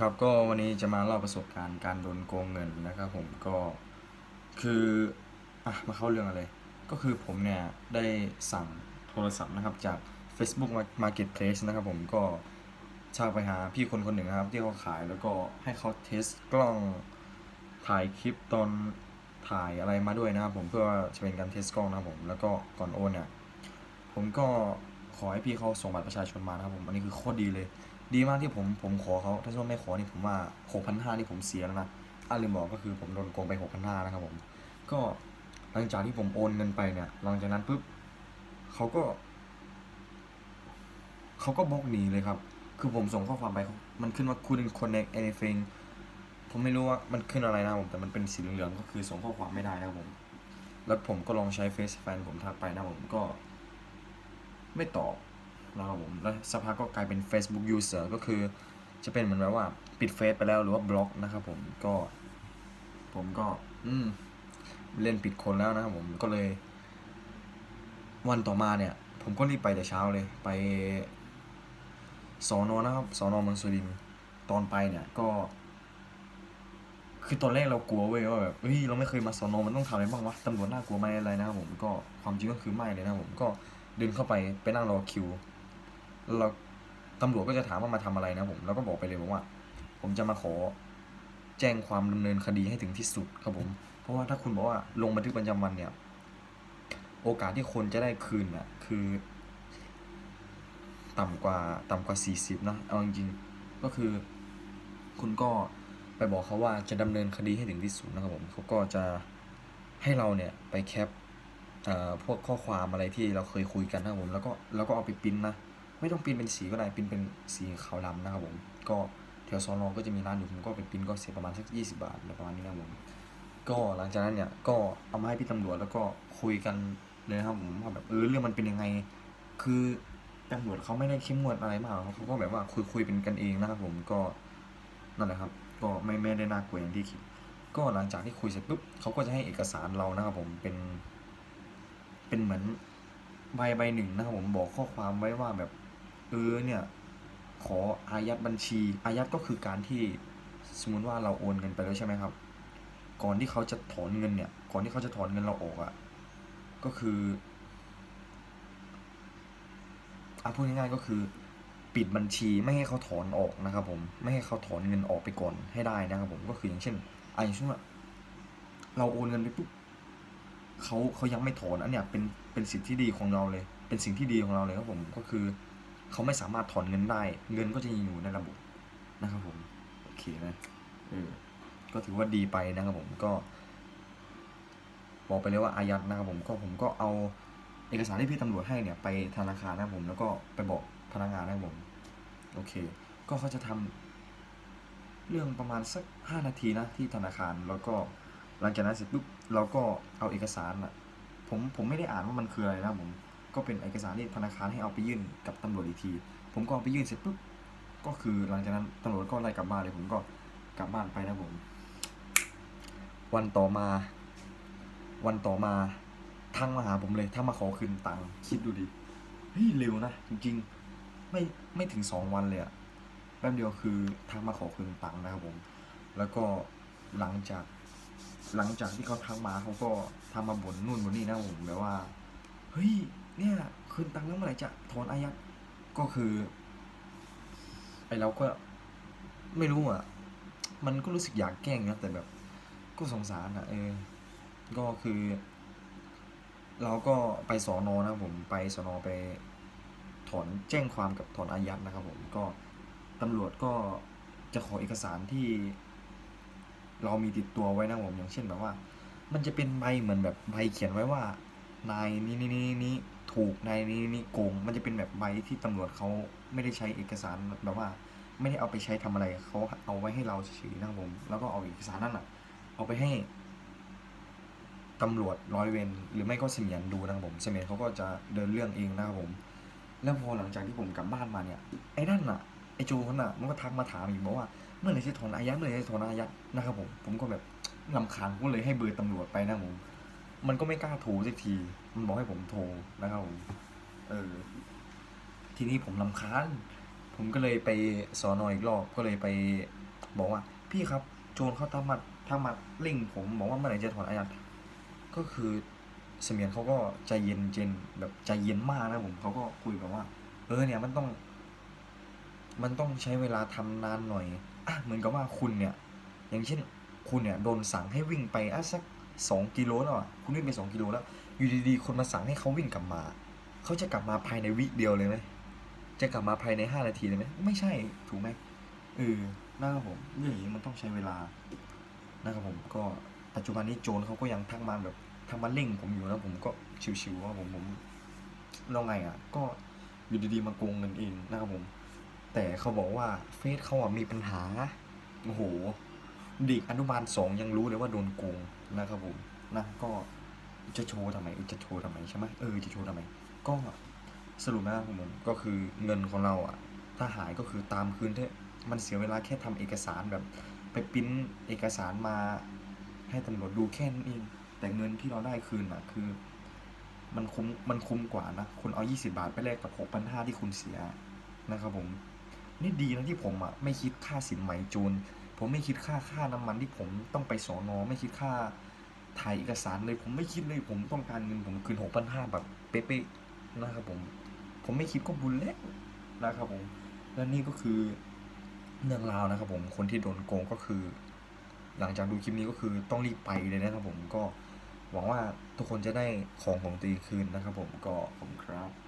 ครับก็วันนี้จะมาเล่าประสบการณ์การโดนโกงเงินนะครับผมก็คืออะมาเข้าเรื่องอะไร ก็คือผมเนี่ยได้สั่งโทรศัพท์นะครับจาก Facebook Marketplace นะครับผมก็ชากไปหาพี่คนคนหนึ่งนะครับ ที่เขาขายแล้วก็ให้เขาเทสกล้องถ่ายคลิปตอนถ่ายอะไรมาด้วยนะครับผมเพื่อจะเป็นการเทสกล้องนะครับผมแล้วก็ก่อนโอนเนี่ยผมก็ ขอให้พี่เขาส่งบัตรประชาชนมานะครับผมอันนี้คือโคตรดีเลย ดีมากที่ผมผมขอเขาถ้าเขาไม่ขอนี่ผมว่า6,500นี่ผมเสียแล้วนะอะลืมบอกก็คือผมโดนโกงไป6,500นะครับผมก็หลังจากที่ผมโอนเงินไปเนี่ยหลังจากนั้นปุ๊บเขาก็เขาก็บล็อกหนีเลยครับ คือผมส่งข้อความไป มันขึ้นว่า couldn't connect anything ผมไม่รู้ว่ามันขึ้นอะไรนะผมแต่มันเป็นสีเหลืองๆก็คือส่งข้อความไม่ได้นะครับผม แล้วผมก็ลองใช้เฟซแฟนผมทักไปนะผมก็ ไม่ตอบนะครับผมแล้วสักพักก็กลายเป็น Facebook user ก็คือจะเป็นเหมือนแบบว่าปิดเฟซไปแล้วหรือว่าบล็อกนะครับผมก็ ผมก็ อืมเล่นปิดคนแล้วนะครับผมก็เลย วันต่อมาเนี่ย ผมก็รีบไปแต่เช้าเลย ไปสอนอนะครับสอนอเมืองสุรินทร์ตอนไปเนี่ยก็ คือตอนแรกเรากลัวเว้ยว่าแบบเฮ้ยเราไม่เคยมาสอนอมันต้องทำอะไรบ้างวะตำรวจน่ากลัวไหมอะไรนะครับผมก็ความจริงก็คือไม่เลยนะผมก็ เดินเข้าไปไปนั่งรอคิวเราตำรวจก็จะถามว่ามาทำอะไรนะผมแล้วก็บอกไปเลยบอกว่า ผมจะมาขอแจ้งความดำเนินคดีให้ถึงที่สุดครับผม เพราะว่าถ้าคุณบอกว่าลงบันทึกประจำวันเนี่ย โอกาสที่คนจะได้คืนน่ะคือ ต่ำกว่าต่ำกว่า40นะเอาจริงๆก็คือ คุณก็ไปบอกเขาว่าจะดำเนินคดีให้ถึงที่สุดนะครับผมเขาก็จะให้เราเนี่ยไปแคป พวกข้อความอะไรที่เราเคยคุยกันนะครับผมแล้วก็แล้วก็เอาไปปิ้นนะไม่ต้องปิ้นเป็นสีก็ได้ปิ้นเป็นสีขาวดำนะครับผมก็แถวซอนอก็จะมีร้านอยู่ผมก็ไปปิ้นก็เสียประมาณสัก20 บาทอะไรประมาณนี้นะครับผมก็หลังจากนั้นเนี่ยก็เอามาให้พี่ตำรวจแล้วก็คุยกันเลยนะครับผมว่าแบบเออเรื่องมันเป็นยังไง คือตำรวจเขาไม่ได้เข้มงวดอะไรมากเขาก็แบบว่าคุยคุยเป็นกันเองนะครับผมก็นั่นแหละครับ ก็ไม่ไม่ได้น่ากลัวอย่างที่คิด ก็หลังจากที่คุยเสร็จปุ๊บเขาก็จะให้เอกสารเรานะครับผมเป็น เป็นเหมือนใบใบหนึ่งนะครับผมบอกข้อความไว้ว่าแบบเออเนี่ยขออายัดบัญชี อายัดก็คือการที่สมมติว่าเราโอนเงินไปแล้วใช่ไหมครับ ก่อนที่เขาจะถอนเงินเนี่ย ก่อนที่เขาจะถอนเงินเราออกอะ่ะก็คืออะพูดง่ายๆก็คือ ปิดบัญชีไม่ให้เขาถอนออกนะครับผมไม่ให้เขาถอนเงินออกไปก่อนให้ได้นะครับผมก็คืออย่างเช่นอะอย่างเช่นว่าเราโอนเงินไปปุ๊บ เขาเขายังไม่ถอนอันเนี้ยเป็นเป็นสิทธิที่ดีของเราเลย เป็นสิ่งที่ดีของเราเลยครับผมก็คือเขาไม่สามารถถอนเงินได้ เงินก็จะยังอยู่ในระบบนะครับผมโอเคไหมเออก็ถือว่าดีไปนะครับผมก็ บอกไปเลยว่าอายัดนะครับผมก็ผมก็เอาเอกสารที่พี่ตำรวจให้เนี่ยไปธนาคารนะครับผม แล้วก็ไปบอกพนักงานนะครับผม โอเค ก็เขาจะทำเรื่องประมาณสักห้านาทีนะที่ธนาคารแล้วก็ หลังจากนั้นเสร็จปุ๊บเราก็เอาเอกสารอะผมผมไม่ได้อ่านว่ามันคืออะไรนะผมก็เป็นเอกสารที่ธนาคารให้เอาไปยื่นกับตำรวจอีกที ผมก็เอาไปยื่นเสร็จปุ๊บก็คือหลังจากนั้นตำรวจก็ไล่กลับบ้านเลย ผมก็กลับบ้านไปนะผม วันต่อมา วันต่อมาทักมาหาผมเลย ถ้ามาขอคืนตังค์คิดดูดิเฮ้ยเร็วนะจริงๆไม่ไม่ถึงสองวันเลยอะแป๊บเดียวคือทักมาขอคืนตังค์นะครับผม แล้วก็หลังจาก หลังจากที่เขาทักมาเขาก็ทำมาบ่นนู่นบ่นนี่นะผมแบบว่า เฮ้ย เนี่ยคืนตังค์แล้วเมื่อไหร่จะถอนอายัดก็คือ ไอเราก็ไม่รู้อะ มันก็รู้สึกอยากแกล้งนะแต่แบบก็สงสารอะ เออ ก็คือ เราก็ไปสอนอนะผมไปสอนอไป ถอนแจ้งความกับถอนอายัดนะครับผมก็ตำรวจก็จะขอเอกสารที่ เรามีติดตัวไว้นะผมอย่างเช่นแบบว่า มันจะเป็นใบเหมือนแบบใบเขียนไว้ว่านายนี่นี่นี่นี่ถูกนายนี่นี่โกง มันจะเป็นแบบใบที่ตำรวจเขาไม่ได้ใช้เอกสารแบบว่า ไม่ได้เอาไปใช้ทำอะไรเขาเอาไว้ให้เราเฉยๆนะผมแล้วก็เอาเอกสารนั่นอะ เอาไปให้ตำรวจร้อยเวรหรือไม่ก็เสมียนดูนะครับผมเสมียนเขาก็จะเดินเรื่องเองนะครับผม แล้วพอหลังจากที่ผมกลับบ้านมาเนี่ยไอ้นั่นอะไอ้โจคนน่ะมันก็ทักมาถามอีกบอกว่า มื่อไหร่จะถอนอายัดเมื่อไหร่จะถอนอายัดนะครับผมผมก็แบบลำคาญก็เลยให้เบอร์ตำรวจไปนะผมมันก็ไม่กล้าโทรสักที มันบอกให้ผมโทรนะครับผมเออ ทีนี้ผมลำคาญผมก็เลยไปสอนออีกรอบก็เลยไป บอกว่า พี่ครับ โจรเขาทำมาทำมาเร่งผมบอกว่าเมื่อไหร่จะถอนอายัดก็คือเสมียนเขาก็ใจเย็นเจนแบบใจเย็นมากนะผมเขาก็คุยแบบว่า เออเนี่ยมันต้อง มันต้องใช้เวลาทำนานหน่อย เหมือนกับว่าคุณเนี่ย อย่างเช่นคุณเนี่ยโดนสั่งให้วิ่งไปอะสักสองกิโลแล้วอะคุณวิ่งไปสองกิโลแล้ว อยู่ดีๆ คนมาสั่งให้เขาวิ่งกลับมา เขาจะกลับมาภายในวิเดียวเลยไหมจะกลับมาภายในห้านาทีเลยไหมไม่ใช่ถูกไหมเออนะครับผมเรื่องอย่างนี้มันต้องใช้เวลานะครับผมก็ปัจจุบันนี้โจรเขาก็ยังทักมาแบบทักมาเร่งผมอยู่นะผมก็ชิวๆว่าผมผมเราไงอะ ก็อยู่ดีๆมาโกงเงินเองนะครับผม แต่เขาบอกว่าเฟซเขาอะมีปัญหาโอ้โหเด็กอนุบาลสองยังรู้เลยว่าโดนโกงนะครับผมนะก็จะโชว์ทำไมจะโชว์ทำไมใช่ไหมเออจะโชว์ทำไมก็สรุปนะครับผมก็คือเงินของเราอะถ้าหายก็คือตามคืนเถอะมันเสียเวลาแค่ทำเอกสารแบบ ไปปริ้นเอกสารมาให้ตำรวจดูแค่นั้นเอง แต่เงินที่เราได้คืนอะคือ มันคุ้มมันคุ้มกว่านะคุณเอา 20 บาทไปแลกกับ6,500ที่คุณเสียนะครับผม นี่ดีนะที่ผมอะไม่คิดค่าสินไหมโจรผมไม่คิดค่าค่าน้ำมันที่ผมต้องไปสอนอไม่คิดค่าถ่ายเอกสารเลยผมไม่คิดเลยผมต้องการเงินผมคืน6,500แบบเป๊ะๆนะครับผม ผมไม่คิดก็บุญแล้วนะครับผม และนี่ก็คือเรื่องราวนะครับผมคนที่โดนโกงก็คือ หลังจากดูคลิปนี้ก็คือต้องรีบไปเลยนะครับผมก็หวังว่าทุกคนจะได้ของของตัวเองคืนนะครับผมก็ขอบคุณครับ